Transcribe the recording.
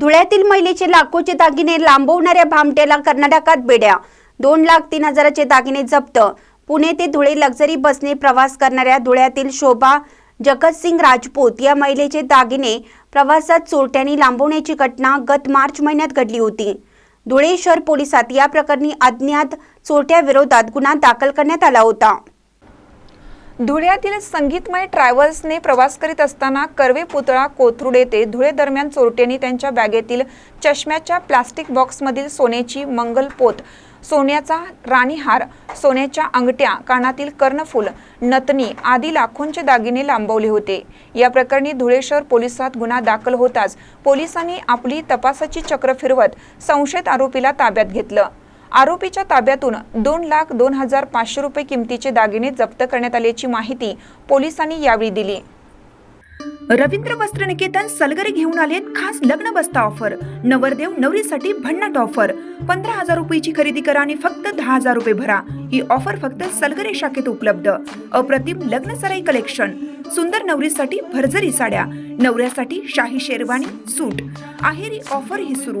धुळ्यातील महिलेचे लाखोचे दागिने लांबवणाऱ्या भामट्याला कर्नाटकात बेड्या. दोन लाख तीन हजाराचे दागिने जप्त. पुणे ते धुळे लक्झरी बसने प्रवास करणाऱ्या धुळ्यातील शोभा जगतसिंग राजपूत या महिलेचे दागिने प्रवासात चोरट्यांनी लांबवण्याची घटना गत मार्च महिन्यात घडली होती. धुळे शहर पोलिसात या प्रकरणी अज्ञात चोरट्याविरोधात गुन्हा दाखल करण्यात आला होता. धुळ्यातील संगीतमय ट्रॅव्हल्सने प्रवास करीत असताना कर्वे पुतळा कोथरूड येथे धुळे दरम्यान चोरट्यांनी त्यांच्या बॅगेतील चष्म्याच्या प्लास्टिक बॉक्समधील सोन्याची मंगलपोत सोन्याचा राणीहार सोन्याच्या अंगठ्या कानातील कर्णफूल नतनी आदी लाखोंचे दागिने लांबवले होते. या प्रकरणी धुळे शहर पोलिसात गुन्हा दाखल होताच पोलिसांनी आपली तपासाची चक्र फिरवत संशयित आरोपीला ताब्यात घेतलं. आरोपीच्या ताब्यातून दोन लाख दोन हजार पाचशे रुपये किमतीचे दागिने जप्त करण्यात आल्याची माहिती पोलिसांनी यावेळी दिली. रवींद्र वस्त्र निकेतन सलगरे घेऊन आलेत खास लग्न बस्ता ऑफर. नवरदेव नवरीसाठी भन्नाट ऑफर. पंधरा हजार रुपयेची खरेदी करा आणि फक्त दहा हजार रुपये भरा. ही ऑफर फक्त सलगरे शाखेत उपलब्ध. अप्रतिम लग्न सराई कलेक्शन. सुंदर नवरीसाठी भरजरी साड्या. नवऱ्यासाठी शाही शेरवानी सूट. आहेरी ऑफर ही सुरू.